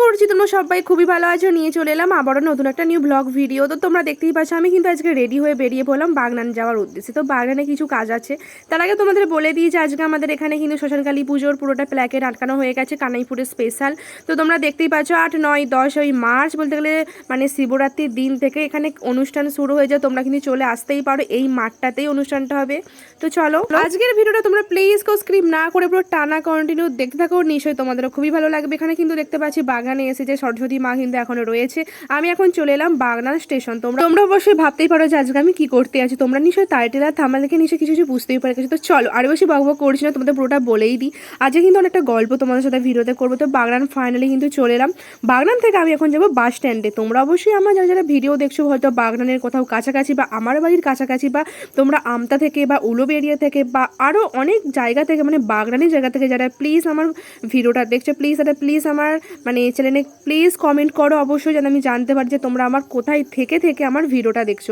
করছি, তোমরা সবাই খুবই ভালো আছো, নিয়ে চলে এলাম আবারও নতুন একটা নিউ ব্লগ ভিডিও তো তোমরা দেখতেই পাচ্ছ, আমি কিন্তু আজকে রেডি হয়ে বেরিয়ে পড়লাম বাগনান যাওয়ার উদ্দেশ্যে। তো বাগানে কিছু কাজ আছে। তার আগে তোমাদের বলে যে আজকে আমাদের এখানে কিন্তু শ্মশানকালী পুজোর পুরোটা প্ল্যাকেট আটকানো হয়ে গেছে কানাইপুরের স্পেশাল তো তোমরা দেখতেই পাচ্ছ, আট, নয়, দশ, ওই মার্চ বলতে গেলে মানে শিবরাত্রির দিন থেকে এখানে অনুষ্ঠান শুরু হয়ে যায়। তোমরা কিন্তু চলে আসতেই পারো, এই মাঠটাতেই অনুষ্ঠানটা হবে। তো চলো, আজকের ভিডিওটা তোমরা প্লিজ কেউ স্ক্রিপ না করে পুরো টানা কন্টিনিউ দেখতে থাকো। নিশ্চয়ই তোমাদেরও খুবই ভালো লাগবে। এখানে কিন্তু দেখতে পাচ্ছি বাগানে এসে যে সরস্বতী মা কিন্তু এখনও রয়েছে, আমি এখন চলে এলাম বাগনান স্টেশন। তোমরা তোমরা অবশ্যই ভাবতেই পারো যে আজকে আমি কি করতে আছি। তোমরা নিশ্চয়ই টাইটেল আর থামা দেখে নিশ্চয়ই কিছু কিছু বুঝতেই পারে। গেছো তো চলো আরও বেশি বকবক করছি না, তোমাদের পুরোটা বলেই দিই। আজকে কিন্তু অনেকটা গল্প তোমাদের সাথে ভিডিওতে করব। তো বাগনান ফাইনালি কিন্তু চলে এলাম। বাগনান থেকে আমি এখন যাব বাস স্ট্যান্ডে তোমরা অবশ্যই আমার যারা যারা ভিডিও দেখছ, হয়তো বাগনানের কোথাও কাছাকাছি বা আমার বাড়ির কাছাকাছি বা তোমরা আমতা থেকে বা উলোবেরিয়া থেকে বা আরও অনেক জায়গা থেকে মানে বাগনানি জায়গা থেকে যারা প্লিজ আমার ভিডিওটা দেখছ প্লিজ তারা প্লিজ আমার মানে চ্যানেলে প্লিজ কমেন্ট করো। অবশ্যই যেন আমি জানতে পারি যে তোমরা আমার কোথায় থেকে থেকে আমার ভিডিওটা দেখছ।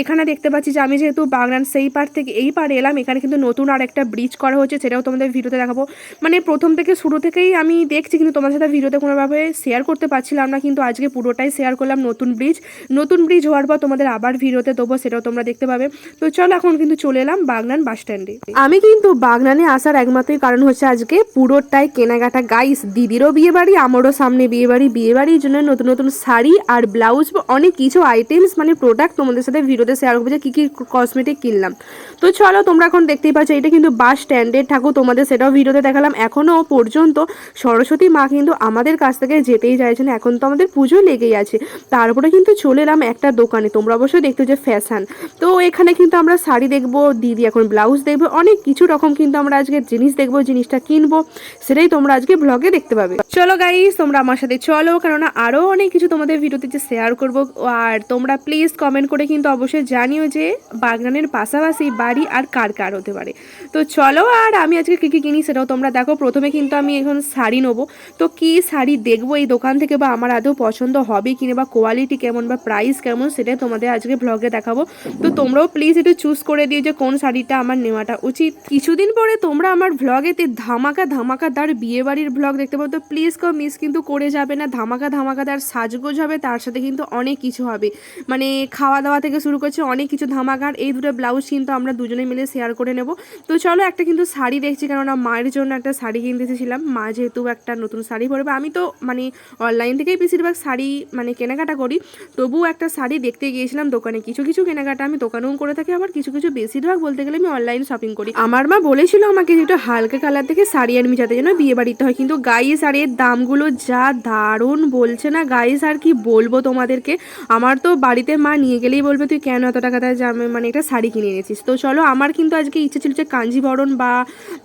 এখানে দেখতে পাচ্ছি যে আমি যেহেতু বাগনান সেই পার থেকে এই পারে এলাম, এখানে কিন্তু নতুন আর একটা ব্রিজ করা হচ্ছে সেটাও তোমাদের ভিডিওতে দেখাবো। মানে প্রথম থেকে শুরু থেকেই আমি দেখছি, কিন্তু তোমার সাথে ভিডিওতে কোনোভাবে শেয়ার করতে পারছিলাম না, কিন্তু আজকে পুরোটাই শেয়ার করলাম নতুন ব্রিজ নতুন ব্রিজ হওয়ার পর তোমাদের আবার ভিডিওতে দেবো, সেটাও তোমরা দেখতে পাবে। তো চলো এখন কিন্তু চলে এলাম বাগনান বাস স্ট্যান্ডে আমি কিন্তু বাগনানে আসার একমাত্রই কারণ হচ্ছে আজকে পুরোটাই কেনাকাটা। গাইস দিদিরও বিয়ে বাড়ি আমারও সামনে বিয়ে বাড়ি, বিয়ে বাড়ির জন্য নতুন নতুন শাড়ি আর ব্লাউজ, অনেক কিছু আইটেমস মানে প্রোডাক্ট তোমাদের সাথে ভিডিওতে শেয়ার করব যে কী কী কসমেটিক কিনলাম। তো চলো, তোমরা এখন দেখতেই পাচ্ছ, এটা কিন্তু বাস স্ট্যান্ডের ঠাকুর, তোমাদের সেটাও ভিডিওতে দেখালাম। এখনও পর্যন্ত সরস্বতী মা কিন্তু আমাদের কাছ থেকে যেতেই চাইছেন, এখন তো আমাদের পুজো লেগেই আছে। তারপরে কিন্তু চলে এলাম একটা দোকানে, তোমরা অবশ্যই দেখতে যে ফ্যাশন তো এখানে কিন্তু আমরা শাড়ি দেখব, দিদি এখন ব্লাউজ দেখব, অনেক কিছু রকম কিন্তু আমরা আজকে জিনিস দেখব, জিনিসটা কিনবো, সেটাই তোমরা আজকে ব্লগে দেখতে পাবে। চলো গাইস তোমরা আমার সাথে চলো, কেননা আরও অনেক কিছু তোমাদের ভিডিওতে যে শেয়ার করব। আর তোমরা প্লিজ কমেন্ট করে কিন্তু অবশ্যই জানিও যে বাগনানের পাশাপাশি বাড়ি আর কার কার হতে পারে। তো চলো, আর আমি আজকে কী কী কিনি সেটাও তোমরা দেখো। প্রথমে কিন্তু আমি এখন শাড়ি নেব। তো কি শাড়ি দেখব এই দোকান থেকে বা আমার আদৌ পছন্দ হবে কিনা বা কোয়ালিটি কেমন বা প্রাইস কেমন সেটাই তোমাদের আজকে ব্লগে দেখাবো। তো তোমরাও প্লিজ একটু চুজ করে দিও যে কোন শাড়িটা আমার নেওয়াটা উচিত। কিছুদিন পরে তোমরা আমার ভ্লগেতে ধামাকা ধামাকাদার বিয়ে বাড়ির ভ্লগ দেখতে পাবো। তো প্লিজ কেউ মিস কিন্তু করে যাবে না, ধামাকা ধামাকাদার সাজগোজ হবে, তার সাথে কিন্তু অনেক কিছু হবে। মানে খাওয়া দাওয়া থেকে শুরু করছে অনেক কিছু ধামাকার, এই দুটো ব্লাউজ কিন্তু আমরা দুজনে মিলে শেয়ার করে নেব। তো চলো একটা কিন্তু শাড়ি দেখছি, কেননা মায়ের জন্য একটা শাড়ি কিনতে এসেছিলাম। মা যেহেতু একটা নতুন শাড়ি পরবে, আমি তো মানে অনলাইন থেকেই বেশিরভাগ শাড়ি মানে কেনাকাটা করি। তবুও একটা শাড়ি দেখতে গিয়েছিলাম দোকানে, কিছু কিছু কেনাকাটা আমি দোকানেও করে থাকি, আবার কিছু কিছু বেশিরভাগ বলতে গেলে আমি অনলাইন শপিং করি। আমার মা বলেছিল আমাকে যে একটু হালকা কালার থেকে শাড়ি আনবি, যাতে যেন বিয়ে বাড়িতে হয়, কিন্তু গায়ে শাড়ির দামগুলো যা দারুণ বলছে না? গাইস আর কি বলব তোমাদেরকে? আমার তো বাড়িতে মা নিয়ে গেলেই বলবে, তুই কেন এত টাকা দেয় জামে মানে একটা শাড়ি কিনে এনেছিস। তো চলো, আমার কিন্তু আজকে ইচ্ছে ছিল যে কাঞ্জিবরণ বা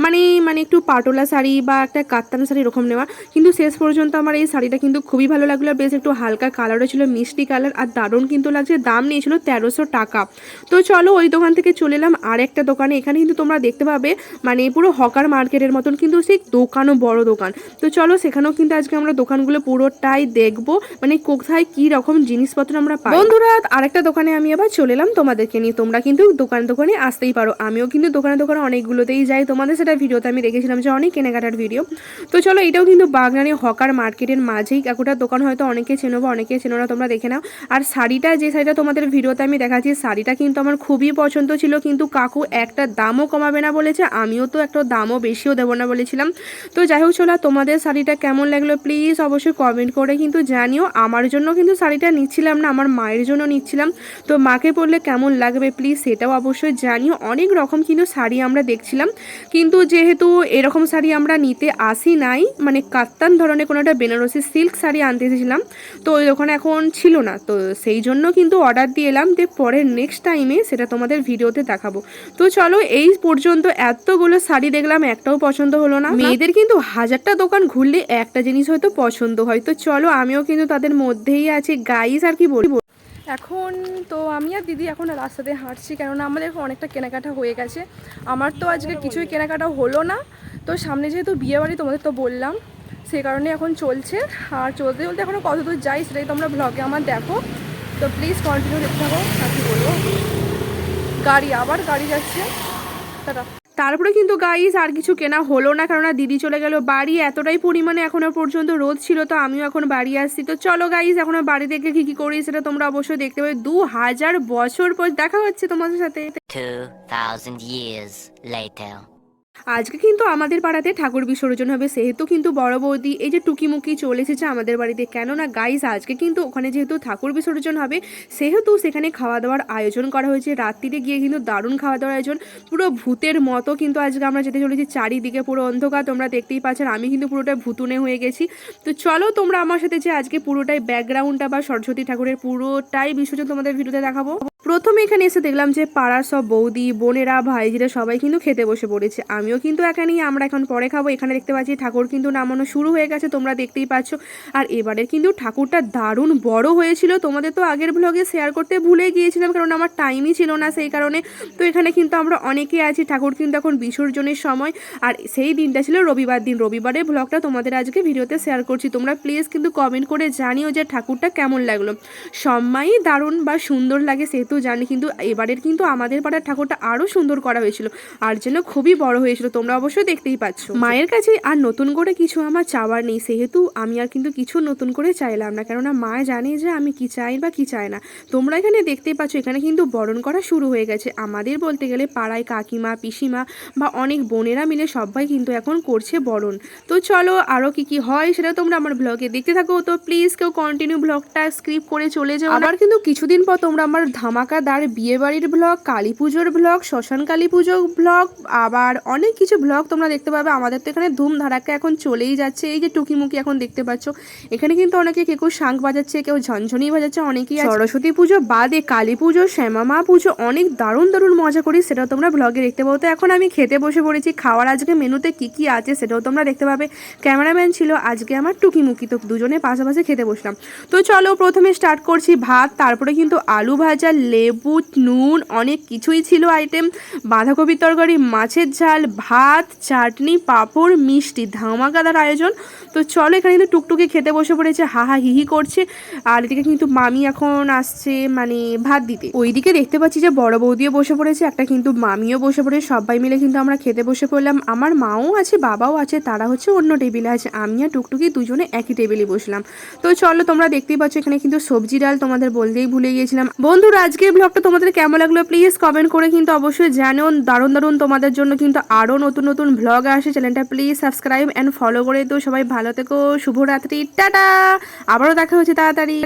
মানে মানে একটু পাটোলা শাড়ি বা একটা কাত্তান শাড়ি এরকম নেওয়া। কিন্তু শেষ পর্যন্ত আমার এই শাড়িটা কিন্তু খুবই ভালো লাগল বেশ একটু হালকা কালারও ছিল, মিষ্টি কালার আর দারুণ কিন্তু লাগছে। দাম নিয়েছিল তেরোশো টাকা। তো চলো, ওই দোকান থেকে চলে এলাম আর একটা দোকানে। এখানে কিন্তু তোমরা দেখতে পাবে মানে পুরো হকার মার্কেটের মতন কিন্তু সেই দোকানও বড় দোকান। তো চলো, সেখানেও কিন্তু আজকে আমরা দোকানগুলো পুরোটাই দেখব। মানে কোথায় কি রকম জিনিসপত্র আমরা পাই। বন্ধুরা, আরেকটা দোকানে আমি আবার চলে এলাম তোমাদেরকে নিয়ে। তোমরা কিন্তু দোকান দোকানে আসতেই পারো। আমিও কিন্তু দোকানে দোকানে অনেকগুলোতেই যাই। তোমাদের সেটা ভিডিওতে আমি দেখেছিলাম যে অনেক কেনাকাটার ভিডিও। তো চলো, এটাও কিন্তু বাগনানি হকার মার্কেটের মাঝেই। কাকুটার দোকান হয়তো অনেকে চেনো বা অনেকে চেনো না, তোমরা দেখে নাও। আর শাড়িটা, যে শাড়িটা তোমাদের ভিডিওতে আমি দেখাচ্ছি, শাড়িটা কিন্তু আমার খুবই পছন্দ ছিল। কিন্তু কাকু একটা দামও কমাবে না বলেছে, আমিও তো একটা দামও বেশিও দেবো না বলেছিলাম। তো যাই হোক, চলো তোমাদের শাড়িটা কেমন লাগল? প্লিজ অবশ্যই কমেন্ট করে কিন্তু জানিও। আমার জন্য কিন্তু শাড়িটা নিচ্ছিলাম না, আমার মায়ের জন্য নিচ্ছিলাম। তো মাকে পরলে কেমন লাগবে প্লিজ সেটাও অবশ্যই জানিও। অনেক রকম কিন্তু শাড়ি আমরা দেখছিলাম। কিন্তু যেহেতু এরকম শাড়ি আমরা নিতে আসি নাই মানে কাত্তান ধরনের কোনো একটা বেনারসি সিল্ক শাড়ি আনতে এসেছিলাম, তো ওই দোকানে এখন ছিল না। তো সেই জন্য কিন্তু অর্ডার দিয়ে এলাম যে পরের নেক্সট টাইমে সেটা তোমাদের ভিডিওতে দেখাবো। তো চলো এই পর্যন্ত এতগুলো শাড়ি দেখলাম, একটাও পছন্দ হলো না। মেয়েদের কিন্তু হাজারটা দোকান ঘুরলে একটা জিনিস হয়তো পছন্দ হয়। তো চলো, আমিও কিন্তু তাদের মধ্যেই আছি। গাইস আর কি বলব? এখন তো আমি আর দিদি এখন রাস্তাতে হাঁটছি, কেননা আমাদের অনেকটা কেনাকাটা হয়ে গেছে। আমার তো আজকে কিছুই কেনাকাটা হলো না। তো সামনে যেহেতু বিয়েবাড়ি তোমাদের তো বললাম সেই কারণে এখন চলছে। আর চলতে চলতে এখনও কত দূর যাই সেটাই তোমরা ব্লগে আমার দেখো। তো প্লিজ কন্টিনিউ দেখতে থাকো, আর কি বলব? গাড়ি, আবার গাড়ি যাচ্ছে। টাটা। তারপরে কিন্তু গাইজ আর কিছু কেনা হলো না কারণ দিদি চলে গেল বাড়ি এতটাই পরিমাণে এখনও পর্যন্ত রোদ ছিল তো আমিও এখন বাড়ি আসছি। তো চলো গাইজ এখন বাড়ি দেখে কি কি করি সেটা তোমরা অবশ্যই দেখতে পাবে। দু হাজার বছর পর দেখা হচ্ছে তোমাদের সাথে। 2,000 years later. আজকে কিন্তু আমাদের পাড়াতে ঠাকুর বিসর্জন হবে, সেহেতু কিন্তু বড় বৌদি এই যে টুকিমুকি চলে এসেছে আমাদের বাড়িতে। কেননা গাইস আজকে কিন্তু ওখানে যেহেতু ঠাকুর বিসর্জন হবে, সেহেতু সেখানে খাওয়া দাওয়ার আয়োজন করা হয়েছে। রাত্রিরে গিয়ে কিন্তু দারুণ খাওয়া দাওয়ার আয়োজন। পুরো ভূতের মতো কিন্তু আজকে আমরা যেতে চলেছি চারিদিকে, পুরো অন্ধকার তোমরা দেখতেই পাচ্ছেন আমি কিন্তু পুরোটা ভুতুনে হয়ে গেছি। তো চলো তোমরা আমার সাথে যে আজকে পুরোটাই ব্যাকগ্রাউন্ডটা বা সরস্বতী ঠাকুরের পুরোটাই বিসর্জন তোমাদের ভিডিওতে দেখাবো। প্রথমে এখানে এসে দেখলাম যে পাড়ার সব বৌদি, বোনেরা, ভাইজিরা সবাই কিন্তু খেতে বসে পড়েছে। আমিও কিন্তু এখানেই আমরা এখন পরে খাব। এখানে দেখতে পাচ্ছি ঠাকুর কিন্তু নামানো শুরু হয়ে গেছে, তোমরা দেখতেই পাচ্ছ। আর এবারে কিন্তু ঠাকুরটা দারুণ বড় হয়েছিল, তোমাদের তো আগের ব্লগে শেয়ার করতে ভুলে গিয়েছিলাম, কারণ আমার টাইমই ছিল না সেই কারণে। তো এখানে কিন্তু আমরা অনেকে আছি, ঠাকুর কিন্তু এখন বিসর্জনের সময়। আর সেই দিনটা ছিল রবিবার দিন। রবিবারের ব্লগটা তোমাদের আজকে ভিডিওতে শেয়ার করছি। তোমরা প্লিজ কিন্তু কমেন্ট করে জানিও যে ঠাকুরটা কেমন লাগল। সময়ই দারুণ বা সুন্দর লাগে সেহেতু জানি কিন্তু এবারের কিন্তু আমাদের পাড়ার ঠাকুরটা আরও সুন্দর করা হয়েছিল। আর যেন খুবই বড় হয়েছিল তোমরা অবশ্যই দেখতেই পাচ্ছ। মায়ের কাছে আর নতুন করে কিছু আমার চাওয়ার নেই সেহেতু আমি আর কিন্তু কিছু নতুন করে চাইলাম না কেননা মা জানে যে আমি কি চাই বা কি চাই না। তোমরা এখানে দেখতেই পাচ্ছ এখানে কিন্তু বরণ করা শুরু হয়ে গেছে। আমাদের বলতে গেলে পাড়ায় কাকিমা পিসিমা বা অনেক বোনেরা মিলে সবাই কিন্তু এখন করছে বরণ। তো চলো আরও কি কি হয় সেটা তোমরা আমার ব্লগে দেখতে থাকো। তো প্লিজ কেউ কন্টিনিউ ব্লগটা স্ক্রিপ করে চলে যাও। আবার কিন্তু কিছুদিন পর তোমরা আমার ধামাকাদার বিয়েবাড়ির ব্লগ কালী পুজোর ব্লগ, শ্মশান কালী পুজো ব্লগ, আবার অনেক কিছু ব্লগ তোমরা দেখতে পাবে। আমাদের তো এখানে ধুম ধারাক্কা এখন চলেই যাচ্ছে। এই যে টুকিমুকি এখন দেখতে পাচ্ছ, এখানে কিন্তু অনেকে কেউ শাঁখ বাজাচ্ছে, কেউ ঝনঝনি বাজাচ্ছে, অনেকেই। সরস্বতী পুজো বাদে কালী পুজো শ্যামা মা পুজো, অনেক দারুণ দারুণ মজা করি, সেটাও তোমরা ব্লগে দেখতে পাবো তো এখন আমি খেতে বসে পড়েছি। খাওয়ার আজকে মেনুতে কি কি আছে সেটাও তোমরা দেখতে পাবে। ক্যামেরাম্যান ছিল আজকে আমার টুকিমুকি। তো দুজনে পাশাপাশি খেতে বসলাম। তো চলো প্রথমে স্টার্ট করছি ভাত, তারপরে কিন্তু আলু ভাজা লেবু, নুন, অনেক কিছুই ছিল আইটেম বাঁধাকপির তরকারি, মাছের ঝাল, ভাত, চাটনি, পাঁপড়, মিষ্টি, ধামাকাদার আয়োজন। তো চলো এখানে কিন্তু টুকটুকি খেতে বসে পড়েছে, হা হা হিহি করছে। আর এদিকে কিন্তু মামি এখন আসছে মানে ভাত দিতে। ওইদিকে দেখতে পাচ্ছি যে বড় বৌদিও বসে পড়েছে, একটা কিন্তু মামিও বসে পড়েছে সবাই মিলে কিন্তু আমরা খেতে বসে পড়লাম। আমার মাও আছে, বাবাও আছে, তারা হচ্ছে অন্য টেবিলে আছে আমি আর টুকটুকি দুজনে একই টেবিলে বসলাম। তো চলো তোমরা দেখতেই পাচ্ছ এখানে কিন্তু সবজি ডাল তোমাদের বলতেই ভুলে গিয়েছিলাম। বন্ধুরা আজকের ব্লগটা তোমাদের কেমন লাগল প্লিজ কমেন্ট করে কিন্তু অবশ্যই জানো দারুণ দারুণ তোমাদের জন্য কিন্তু আরও নতুন নতুন ব্লগ আসে। চ্যানেলটা প্লিজ সাবস্ক্রাইব অ্যান্ড ফলো করে তো সবাই ভালো থেকো, শুভরাত্রি, টাটা! আবারও দেখা হচ্ছে তাড়াতাড়ি।